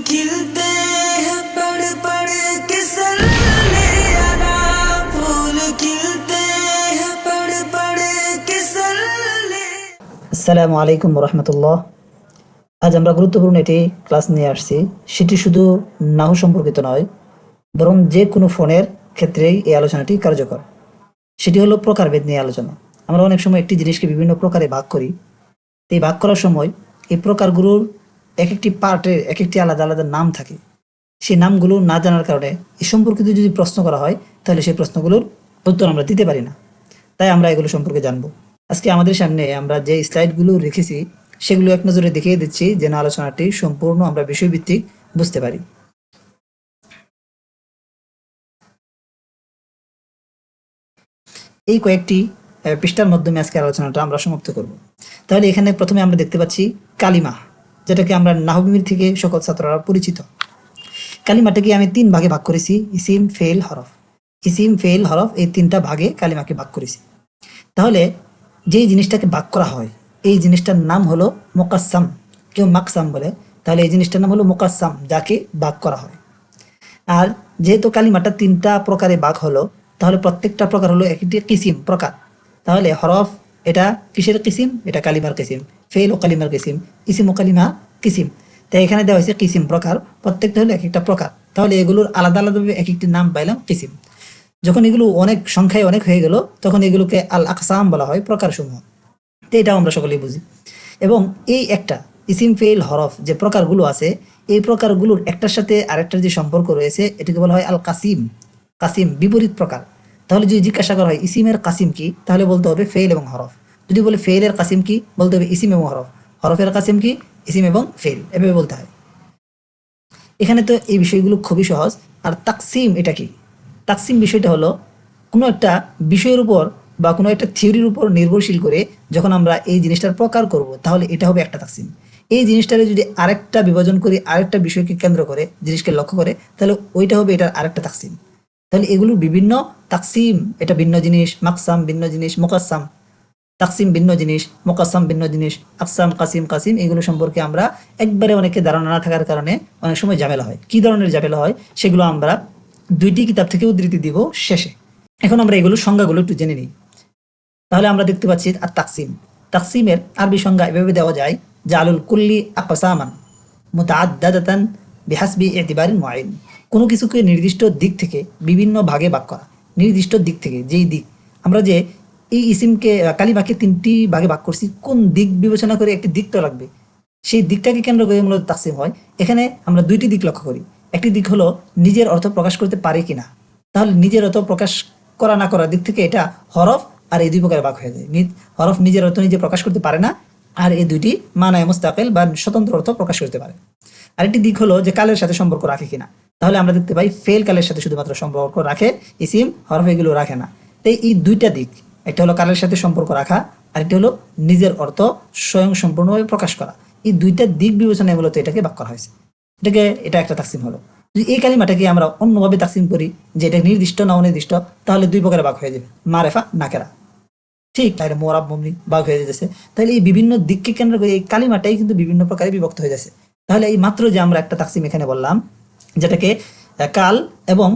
खिलते हैं पड़ पड़ के सल्ले आला फूल खिलते हैं पड़ पड़ के सल्ले আসসালামু আলাইকুম রহমতুল্লাহ আজ আমরা গুরুত্বপূর্ণ একটি ক্লাস নিয়ে আসছি সেটি শুধু নাহু সম্পর্কিত নয় বরং যে কোনো ফোনের ক্ষেত্রেই এই আলোচনাটি কার্যকর সেটি হলো প্রকারভেদ নিয়ে আলোচনা আমরা অনেক সময় একটি জিনিসকে বিভিন্ন প্রকারে ভাগ করি তো এই ভাগ করার সময় এই প্রকারগুলোর এক একটি পার্টের এক একটি আলাদা আলাদা নাম থাকে। সেই নামগুলো না জানার কারণে এ সম্পর্কিত যদি প্রশ্ন করা হয়, তাহলে সেই প্রশ্নগুলোর উত্তর আমরা দিতে পারি না। তাই আমরা এগুলো সম্পর্কে জানব। আজকে আমাদের সামনে আমরা যে স্লাইডগুলো রেখেছি, সেগুলো এক নজরে দেখিয়ে দিচ্ছি যেন আলোচনাটি সম্পূর্ণ আমরা বিষয়ভিত্তিক বুঝতে পারি। এই কয়েকটি পৃষ্ঠার মাধ্যমে আজকে আলোচনাটা আমরা সমাপ্ত করব। তাহলে এখানে প্রথমে আমরা দেখতে পাচ্ছি কালিমা। যেটাকে আমরা নাহবিমির থেকে সকল ছাত্ররা পরিচিত। কালিমাটাকে আমি তিন ভাগে ভাগ করেছি, ইসিম, ফেল, হরফ। ইসিম, ফেল, হরফ, এই তিনটা ভাগে কালিমাকে ভাগ করেছি। তাহলে যেই জিনিসটাকে ভাগ করা হয়, এই জিনিসটার নাম হলো মোকাসাম কেউ মাকসাম বলে, তাহলে এই জিনিসটার নাম হলো মোকাসাম যাকে ভাগ করা হয়। আর যেহেতু কালিমাটা তিনটা প্রকারে ভাগ হলো, তাহলে প্রত্যেকটা প্রকার হলো একটি কিসিম প্রকার। তাহলে হরফ এটা কিসের কিসিম? এটা কালিমার কিসিম। ফেল ও কালিমার কিসিম ইসিম ও কালিমা কিসিম। তাই এখানে দেওয়া হয়েছে কিসিম প্রকার, প্রত্যেকটা হলো এক একটা প্রকার। তাহলে এগুলোর আলাদা আলাদাভাবে এক একটি নাম পাইলাম কিসিম। যখন এগুলো অনেক সংখ্যায় অনেক হয়ে গেল, তখন এগুলোকে আল আকসাম বলা হয়, প্রকারসমূহ। তো এটাও আমরা সকলেই বুঝি। এবং এই একটা, ইসিম ফেল হরফ যে প্রকারগুলো আছে, এই প্রকারগুলোর একটার সাথে আরেকটার যে সম্পর্ক রয়েছে, এটাকে বলা হয় আল কাসিম কাসিম বিপরীত প্রকার। তাহলে যদি জিজ্ঞাসা করা হয়, ইসিমের কাসিম কি? তাহলে বলতে হবে ফেল এবং হরফ। যদি বলে ফেলের কাসিম কি, বলতে হবে ইসিম এবং হরফ। হরফের কাসিম কি, ইসিম এবং ফেল এভাবে বলতে হয়। এখানে তো এই বিষয়গুলো খুবই সহজ। আর তাকসিম এটা কি? তাকসিম বিষয়টা হলো, কোনো একটা বিষয়ের উপর বা কোনো একটা থিওরির উপর নির্ভরশীল করে যখন আমরা এই জিনিসটার প্রকার করব, তাহলে এটা হবে একটা তাকসিম। এই জিনিসটারে যদি আরেকটা বিভাজন করি, আরেকটা বিষয়কে কেন্দ্র করে, জিনিসকে লক্ষ্য করে, তাহলে ওইটা হবে এটার আরেকটা তাকসিম। তাহলে এগুলোর বিভিন্ন তাকসিম, এটা ভিন্ন জিনিস, মাকসাম ভিন্ন জিনিস মোকাসাম তাকসিম ভিন্ন জিনিস মোকাসাম ভিন্ন জিনিস, আকসাম, কাসিম কাসিম, এগুলো সম্পর্কে আমরা একবারে অনেকে ধারণা না থাকার কারণে অনেক সময় ঝামেলা হয়। কি ধরনের ঝামেলা হয়? সেগুলো আমরা দুইটি কিতাব থেকে উদ্ধৃতি দিব শেষে। এখন আমরা এগুলো সংজ্ঞাগুলো একটু জেনে নিই। তাহলে আমরা দেখতে পাচ্ছি আর তাকসিম তাকসিমের আরবি সংজ্ঞা এভাবে দেওয়া যায়, জালুল কুল্লি আকসামান, মুতাআদ্দাদাতান বিহাসবি ইতিবারিন মুআইন। কোনো কিছুকে নির্দিষ্ট দিক থেকে বিভিন্ন ভাগে ভাগ করা। নির্দিষ্ট দিক থেকে, যেই দিক। আমরা যে এই ইসিমকে, কালিমাকে তিনটি ভাগে ভাগ করছি, কোন দিক বিবেচনা করে একটি দিক তো লাগবে সেই দিকটাকে কেন্দ্র করে মূলত তাকসিম হয়। এখানে আমরা দুইটি দিক লক্ষ্য করি। একটি দিক হলো নিজের অর্থ প্রকাশ করতে পারে কিনা। তাহলে নিজের অর্থ প্রকাশ করা না করার দিক থেকে এটা হরফ আর এই দুই প্রকারে ভাগ হয়ে যায়। হরফ নিজের অর্থ নিজে প্রকাশ করতে পারে না আর এই দুইটি মানায় মুস্তাকিল বা স্বতন্ত্র অর্থ প্রকাশ করতে পারে। আরেকটি দিক হলো যে কালের সাথে সম্পর্ক রাখে কিনা। তাহলে আমরা দেখতে পাই ফেল কালের সাথে শুধুমাত্র সম্পর্ক রাখে, ইসিম, হরফ এগুলো রাখে না। তাই এই দুইটা দিক, একটা হলো কালের সাথে সম্পর্ক রাখা, আরেকটি হলো নিজের অর্থ স্বয়ং সম্পূর্ণভাবে প্রকাশ করা। এই দুইটা দিক বিবেচনায় মূলত এটাকে ভাগ করা হয়েছে। এটাকে, এটা একটা তাকসিম হলো। যদি এই কালিমাটাকে আমরা অন্যভাবে তাকসিম করি যে এটা নির্দিষ্ট না অনির্দিষ্ট, তাহলে দুই প্রকারে বাক হয়ে যাবে। মারেফা, নাকেরা। ঠিক তাহলে মোরাব মমনি ভাগ হয়ে যাচ্ছে তাহলে এই বিভিন্ন দিককে কেন্দ্র করে এই কালিমাটাই কিন্তু বিভিন্ন প্রকারে বিভক্ত হয়ে যাচ্ছে তাহলে এই মাত্র যে আমরা একটা তাকসিম এখানে বললাম, যেটাকে কাল এবং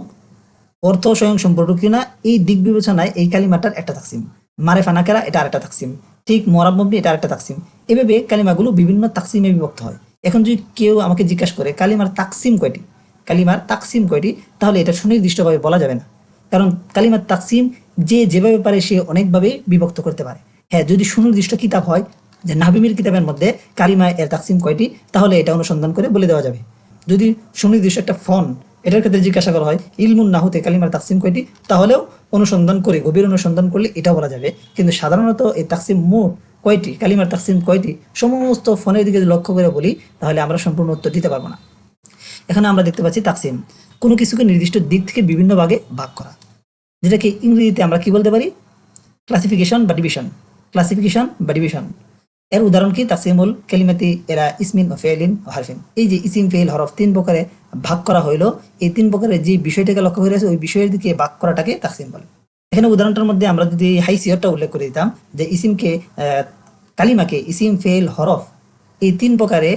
অর্থ স্বয়ং সম্পর্ক কিনা এই দিক বিবেচনায় এই কালিমাটার একটা তাকসিম। মারেফা নাকেরা এটা আরেকটা তাকসিম। ঠিক মোরাব মমনি এটা আরেকটা তাকসিম। এভাবে কালিমাগুলো বিভিন্ন তাকসিমে বিভক্ত হয়। এখন যদি কেউ আমাকে জিজ্ঞাসা করে, কালিমার তাকসিম কয়টি? কালিমার তাকসিম কয়টি? তাহলে এটা সুনির্দিষ্টভাবে বলা যাবে না। কারণ কালিমার তাকসিম যে যেভাবে পারে সে অনেকভাবে বিভক্ত করতে পারে। হ্যাঁ যদি সুনির্দিষ্ট কিতাব হয় যে নাবিমির কিতাবের মধ্যে কালিমা এর তাকসিম কয়টি, তাহলে এটা অনুসন্ধান করে বলে দেওয়া যাবে। যদি সুনির্দিষ্ট একটা ফোন এটার ক্ষেত্রে জিজ্ঞাসা করা হয়, ইলমুন নাহুতে কালিমার তাকসিম কয়টি, তাহলেও অনুসন্ধান করে, গভীর অনুসন্ধান করলে এটা বলা যাবে। কিন্তু সাধারণত এই তাকসিম মোট কয়টি কালিমার তাকসিম কয়টি, সমস্ত ফোনের দিকে লক্ষ্য করে বলি, তাহলে আমরা সম্পূর্ণ উত্তর দিতে পারব না। এখানে আমরা দেখতে পাচ্ছি তাকসিম। কোনো কিছুকে নির্দিষ্ট দিক থেকে বিভিন্ন ভাগে ভাগ করা। যেটাকে ইংরেজিতে আমরা কি বলতে পারি? ক্লাসিফিকেশন বা ডিভিশন ক্লাসিফিকেশন বা ডিভিশন এর উদাহরণ কি? তাসিমুল কেলিমাতি এরা ইসমিন ও ফেলিন ও হারফিন। এই যে ইসিম ফেল হরফ তিন প্রকারে ভাগ করা হইল, এই তিন প্রকারের যে বিষয়টাকে লক্ষ্য করে আছে, ওই বিষয়ের দিকে ভাগ করাটাকে তাকসিম বলে। এখানে উদাহরণটার মধ্যে আমরা যদি হাই হাইসিয়রটা উল্লেখ করে দিতাম, যে ইসিমকে কালিমাকে ইসিম ফেল হরফ, এই তিন প্রকারে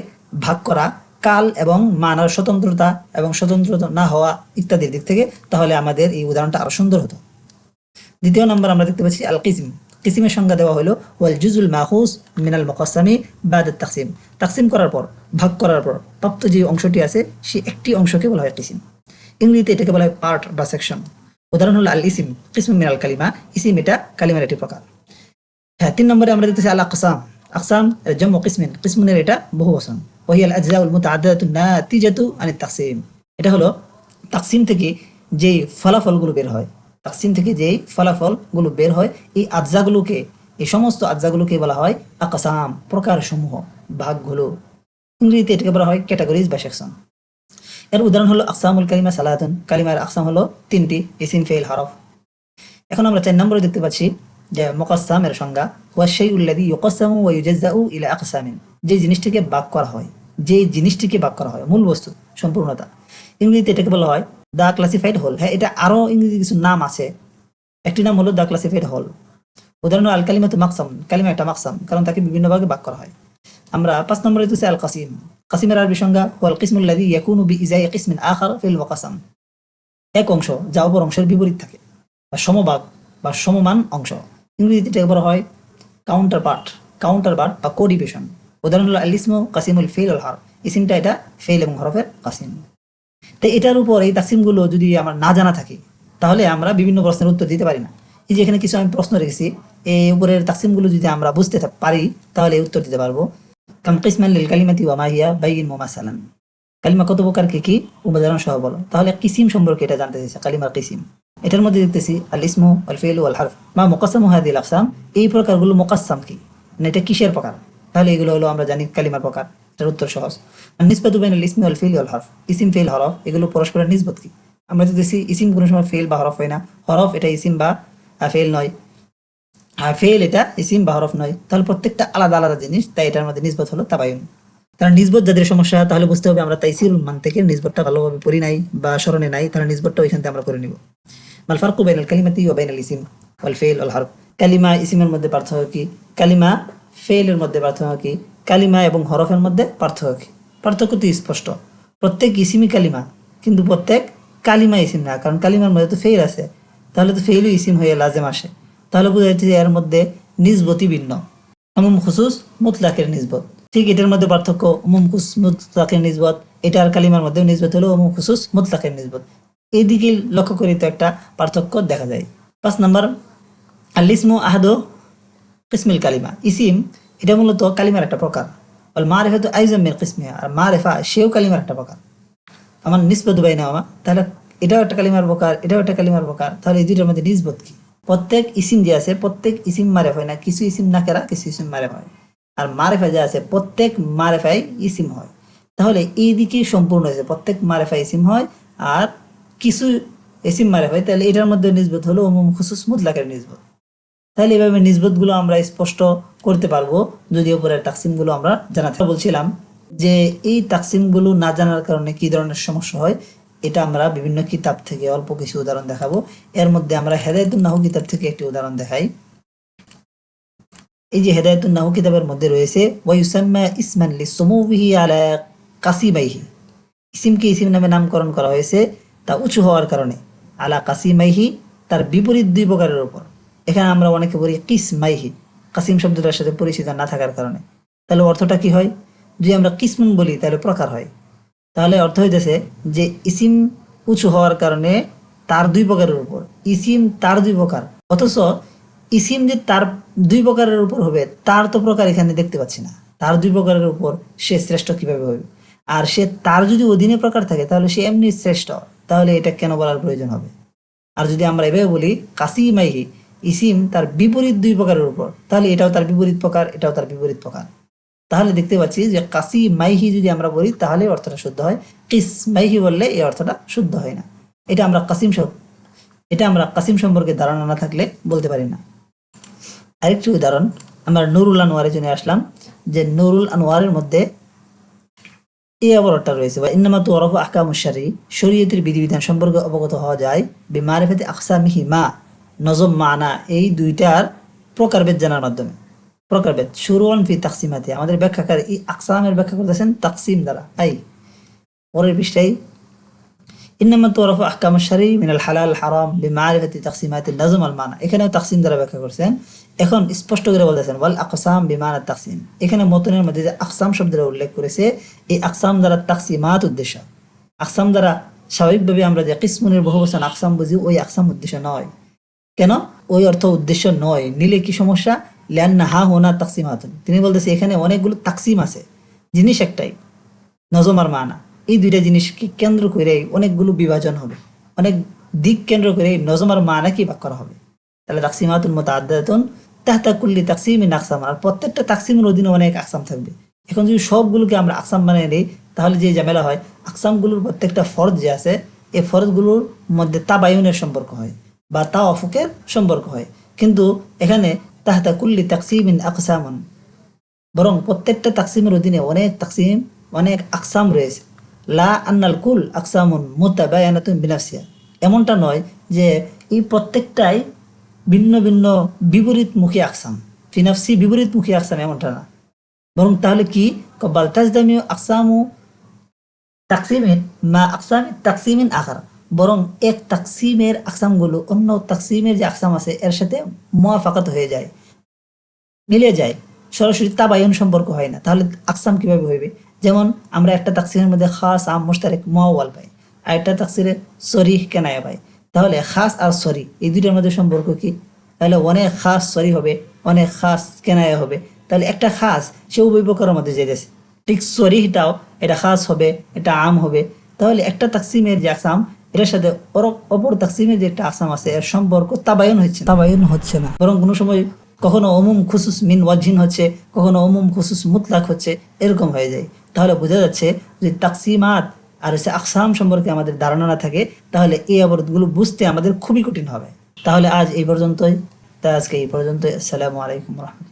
ভাগ করা কাল এবং মানার স্বতন্ত্রতা এবং স্বতন্ত্রতা না হওয়া ইত্যাদির দিক থেকে তাহলে আমাদের এই উদাহরণটা আরও সুন্দর হতো। দ্বিতীয় নম্বর আমরা দেখতে পাচ্ছি আল কিসিম কিসিমের সংজ্ঞা দেওয়া হলো, ওয়াল জুজুল মাহুস মিনাল মকসামি বাদ তাকসিম। তাকসিম করার পর, ভাগ করার পর, প্রাপ্ত যে অংশটি আছে, সে একটি অংশকে বলা হয় কিসিম। ইংরেজিতে এটাকে বলা হয় পার্ট বা সেকশন উদাহরণ হলো আল ইসিম কিসম মিনাল কালিমা। ইসিম এটা কালিমার একটি প্রকার। হ্যাঁ তিন নম্বরে আমরা দেখতেছি আল আকসাম আকসাম জম কিসমিন। কিসমিনের এটা বহু বচন ওহিয়াল আজজাউল মুতাআদ্দাতু নাতিজাতু আনি তাকসিম। এটা হলো তাকসিম থেকে যে ফলাফলগুলো বের হয়। তাকসিম থেকে যেই ফলাফলগুলো বের হয়, এই আজ্জাগুলোকে, এই সমস্ত আজ্জাগুলোকে বলা হয় আকসাম প্রকার সমূহ ভাগগুলো। ইংরেজিতে এটাকে বলা হয় ক্যাটাগরিজ বা সেকশন। এর উদাহরণ হলো আকসামুল কালিমা সালাহাতুন কালিমার আকসাম হলো তিনটি ইসিম ফেল হরফ। এখন আমরা চার নম্বরে দেখতে পাচ্ছি যে মোকাসামের সংজ্ঞা ওয়া সেই উল্লাদি ইউকাসামু ওয়া ইউজাজ্জাউ ইলা আকসামিন যে জিনিসটিকে বাক করা হয়। যে জিনিসটিকে বাক করা হয়, মূল বস্তু, সম্পূর্ণতা। ইংরেজিতে এটাকে বলা হয় দ্য ক্লাসিফাইড হল। হ্যাঁ এটা আরও ইংরেজি কিছু নাম আছে। একটি নাম হলো দ্য ক্লাসিফাইড হল। উদাহরণ আল কালিমা তো মাকসাম কালিমা একটা মাকসাম, কারণ তাকে বিভিন্ন ভাগে ভাগ করা হয়। আমরা পাঁচ নম্বরে দিতেছি আল কাসিম কাসিমের আরবি সংজ্ঞা, ওয়াল কিসমুল্লাদি বি ইজাই কিসমিন আখার ফিল ওয়াকাসাম। এক অংশ, যা অপর অংশের বিপরীত থাকে, বা সমভাগ, বা সমমান অংশ। ইংরেজিতে এটাকে বলা হয় কাউন্টার পার্ট কাউন্টার পার্ট বা কোডিভিশন উদাহরণ হলো আলিসমু কাসিমুল ফেল হার ইসিমটা এটা ফেল এবং হরফের কাসিম। তো এটার উপর এই তাসিমগুলো যদি আমার না জানা থাকে, তাহলে আমরা বিভিন্ন প্রশ্নের উত্তর দিতে পারি না। এই যে এখানে কিছু আমি প্রশ্ন রেখেছি, এই উপরের তাসিমগুলো যদি আমরা বুঝতে পারি, তাহলে উত্তর দিতে পারব। কাম কিসমান লিল কালিমাতি ওয়া মাহিয়া বাইগিন মুমাসালান কালিমা কত প্রকার, কি কি? উপাদান সহ বলো। তাহলে কিসিম সম্পর্কে এটা জানতে চাইছে কালিমার কিসিম। এটার মধ্যে দেখতেছি আল ইসমু আল ফেলু আল হারফ মা মোকাসাম হাদিল আকসাম? এই প্রকারগুলো মোকাসাম কি? মানে এটা কিসের প্রকার? তাহলে এগুলো হলো আমরা জানি কালিমার প্রকার, এটার উত্তর সহজ। আর নিসবাতু বাইনাল ইসমি আল ফেল আল হরফ। ইসিম ফেল হরফ, এগুলো পরস্পরের নিসবত কি? আমরা দেখতেছি ইসিম কোনো সময় ফেল বা হরফ হয় না। হরফ এটা ইসিম বা ফেল নয়। আর ফেল এটা ইসিম বা হরফ নয়। তাহলে প্রত্যেকটা আলাদা আলাদা জিনিস, তাই এটার মধ্যে নিসবত হলো তাবায়ুন। তার নিসবত যাদের সমস্যা, তাহলে বুঝতে হবে আমরা তাইসির মান থেকে নিসবতটা ভালোভাবে পড়ি নাই বা স্মরণে নাই, তাহলে নিসবতটা ওইখান থেকে আমরা করে নিব। মাল ফারকু বাইনাল কালিমাতি ও বাইনাল ইসিম, ওয়াল ফেল ওয়াল হরফ। কালিমা ইসিমের মধ্যে পার্থক্য কি? কালিমা ফেলের মধ্যে পার্থক্য কি? কালিমা এবং হরফের মধ্যে পার্থক্য কি? পার্থক্য তো স্পষ্ট। প্রত্যেক ইসিমই কালিমা, কিন্তু প্রত্যেক কালিমা ইসিম না, কারণ কালিমার মধ্যে তো ফেল আছে। তাহলে তো ফেলও ইসিম হয়ে লাজেম আসে। তাহলে বোঝা যাচ্ছে যে এর মধ্যে নিজবতি ভিন্ন। অমুম খুসুস মুতলাকের নিজবত ঠিক এটার মধ্যে পার্থক্য অমুম খুস মুতলাকের নিজবত এটা আর কালিমার মধ্যে নিজবত হলো অমুম খুসুস মুতলাকের নিজবত এইদিকে লক্ষ্য করি তো একটা পার্থক্য দেখা যায়। পাঁচ নম্বর আলিসমু আহাদো কিসমিল কালিমা। ইসিম, এটা মূলত কালিমার একটা প্রকার। আর মারেফা তো আইজমের কিসমিয়া আর মারেফা সেও কালিমার একটা প্রকার। আমার নিসবত বাই না আমার তাহলে এটাও একটা কালিমার প্রকার, এটাও একটা কালিমার প্রকার। তাহলে এই দুইটার মধ্যে নিসবত কি? প্রত্যেক ইসিম যে আছে, প্রত্যেক ইসিম মারেফ হয় না, কিছু ইসিম না কেরা, কিছু ইসিম মারেফ হয়। আর মারেফা যে আছে, প্রত্যেক মারেফাই ইসিম হয়। তাহলে এই দিকে সম্পূর্ণ হয়েছে, প্রত্যেক মারেফা ইসিম হয়, আর কিছু এসিম মারেফ হয়, তাহলে এটার মধ্যে নিসবত হলো খুসুস মুতলাকের নিসবত। তাহলে এভাবে নিসবতগুলো আমরা স্পষ্ট করতে পারব, যদি উপরের তাকসিমগুলো আমরা জানাতে বলছিলাম যে এই তাকসিমগুলো না জানার কারণে কি ধরনের সমস্যা হয়, এটা আমরা বিভিন্ন কিতাব থেকে অল্প কিছু উদাহরণ দেখাবো। এর মধ্যে আমরা হেদায়তুল নাহু কিতাব থেকে একটি উদাহরণ দেখাই। এই যে হেদায়তুল নাহু কিতাবের মধ্যে রয়েছে ওয়াইউসাম্মা ইসমান লিসুমুবিহি আলা কাসিবাইহি ইসিমকে ইসিম নামে নামকরণ করা হয়েছে? তা উঁচু হওয়ার কারণে। আলা কাসিমাইহি তার বিপরীত দুই প্রকারের উপর। এখানে আমরা অনেকে বলি কিসমাইহি কাসিম শব্দটার সাথে পরিচিত না থাকার কারণে। তাহলে অর্থটা কি হয়? যদি আমরা কিসমুন বলি, তাহলে প্রকার হয়। তাহলে অর্থ হইতেছে যে ইসিম উঁচু হওয়ার কারণে তার দুই প্রকারের উপর, ইসিম তার দুই প্রকার। অথচ ইসিম যে তার দুই প্রকারের উপর হবে, তার তো প্রকার এখানে দেখতে পাচ্ছি না। তার দুই প্রকারের উপর সে শ্রেষ্ঠ কীভাবে হবে? আর সে তার যদি অধীনে প্রকার থাকে, তাহলে সে এমনি শ্রেষ্ঠ। তাহলে এটা কেন বলার প্রয়োজন হবে? আর যদি আমরা এভাবে বলি, কাসিমাইহি ইসিম তার বিপরীত দুই প্রকারের উপর। তাহলে এটাও তার বিপরীত প্রকার, এটাও তার বিপরীত প্রকার। তাহলে দেখতে পাচ্ছি যে কাসি মাইহি যদি আমরা বলি, তাহলে অর্থটা শুদ্ধ হয়। কিস মাইহি বললে এই অর্থটা শুদ্ধ হয় না। এটা আমরা কাসিম এটা আমরা কাসিম সম্পর্কে ধারণা না থাকলে বলতে পারি না। আরেকটি উদাহরণ, আমরা নুরুল আনোয়ারের জন্য আসলাম, যে নুরুল আনোয়ারের মধ্যে এই অবরটা রয়েছে। বা ইন্নামা তু অরফ আহকামুশারি শরীয়তের বিধিবিধান সম্পর্কে অবগত হওয়া যায়, বিমারেফাতে আকসামিহি মা নজম মানা এই দুইটার প্রকারভেদ জানার মাধ্যমে। প্রকারভেদ শুরুন ফি তাকসিমাতে। আমাদের ব্যাখ্যাকার এই আকসামের ব্যাখ্যা করতেছেন তাকসিম দ্বারা। আই, পরের পৃষ্ঠায়, ইন্নামা তোরফ আহকাম শারি মিনাল হালাল, হারাম, বিমারিফাতি তাকসিমাতি নাজম আল মানা। এখানেও তাকসিম দ্বারা ব্যাখ্যা করছেন। এখন স্পষ্ট করে বলতেছেন, ওয়াল আকসাম বিমানা তাকসিম। এখানে মতনের মধ্যে যে আকসাম শব্দের উল্লেখ করেছে, এই আকসাম দ্বারা তাকসিমাত উদ্দেশ্য। আকসাম দ্বারা স্বাভাবিকভাবে আমরা যে কিসমুনের বহু বচন আকসাম বুঝি, ওই আকসাম উদ্দেশ্য নয়। কেন? ওই অর্থ উদ্দেশ্য নয়। নিলে কি সমস্যা? ল্যান না হা হোনা তাকসিমাতুন। তিনি বলতেছে, এখানে অনেকগুলো তাকসিম আছে। জিনিস একটাই, নজম আর মানা। এই দুইটা জিনিসকে কেন্দ্র করে অনেকগুলো বিভাজন হবে। অনেক দিক কেন্দ্র করে নজম আর মানা কি ভাগ করা হবে? তাহলে তাকসিমাতুন মতো আদাতুন তাহতা কুল্লি তাকসিমিন আকসাম আর প্রত্যেকটা তাকসিমের অধীনে অনেক আকসাম থাকবে। এখন যদি সবগুলোকে আমরা আকসাম বানিয়ে নিই, তাহলে যে ঝামেলা হয়, আকসামগুলোর প্রত্যেকটা ফরজ যে আছে, এই ফরজগুলোর মধ্যে তাবায়ুনের সম্পর্ক হয়। বা তা অফুকের সম্পর্ক হয়। কিন্তু এখানে তাহতা কুল্লি তাকসিমিন আকসামন। বরং প্রত্যেকটা তাকসিমের অধীনে অনেক তাকসিম, অনেক আকসাম রয়েছে। লা আন্নাল কুল আকসামুন মুতাবায়ানাতুন বিনাফসিয়া এমনটা নয় যে এই প্রত্যেকটাই ভিন্ন ভিন্ন বিপরীতমুখী আকসাম। ফিনাফসি বিপরীতমুখী আকসাম এমনটা না। বরং তাহলে কি? কব্বাল তাজদামিউ আকসামু তাকসিমিন মা আকসাম তাকসিমিন আকার বরং এক তাকসিমের আকসামগুলো অন্য তাকসিমের যে আকসাম আছে, এর সাথে মোয়াফাকাত হয়ে যায় মিলে যায়। সরাসরি তাবায়ন সম্পর্ক হয় না। তাহলে আকসাম কীভাবে হইবে? যেমন আমরা একটা তাকসিমের মধ্যে খাস আম মুশতারেক মোয়াওয়াল পাই, আর একটা তাকসিরে সরিহ কেনায়া পাই। তাহলে খাস আর সরি এই দুইটার মধ্যে সম্পর্ক কি? তাহলে অনেক খাস সরি হবে, অনেক খাস কেনায়া হবে। তাহলে একটা খাস, সে উভয় প্রকারের মধ্যে যেতেছে ঠিক সরিহটাও, এটা খাস হবে, এটা আম হবে। তাহলে একটা তাকসিমের যে আকসাম এটার সাথে অপর তাকসিমের যে একটা আসাম আছে এর সম্পর্ক তাবায়ন হচ্ছে তাবায়ন হচ্ছে না। বরং কোনো সময় কখনো অমুম খুসুস মিন ওয়াজিন হচ্ছে কখনো অমুম খুসুস মুতলাক হচ্ছে এরকম হয়ে যায়। তাহলে বোঝা যাচ্ছে যে তাকসিমাত আর হচ্ছে আকসাম সম্পর্কে আমাদের ধারণা না থাকে তাহলে এই অবরোধগুলো বুঝতে আমাদের খুবই কঠিন হবে। তাহলে আজ এই পর্যন্তই। তা আজকে এই পর্যন্ত আসসালামু আলাইকুম রহমতুল্লাহ।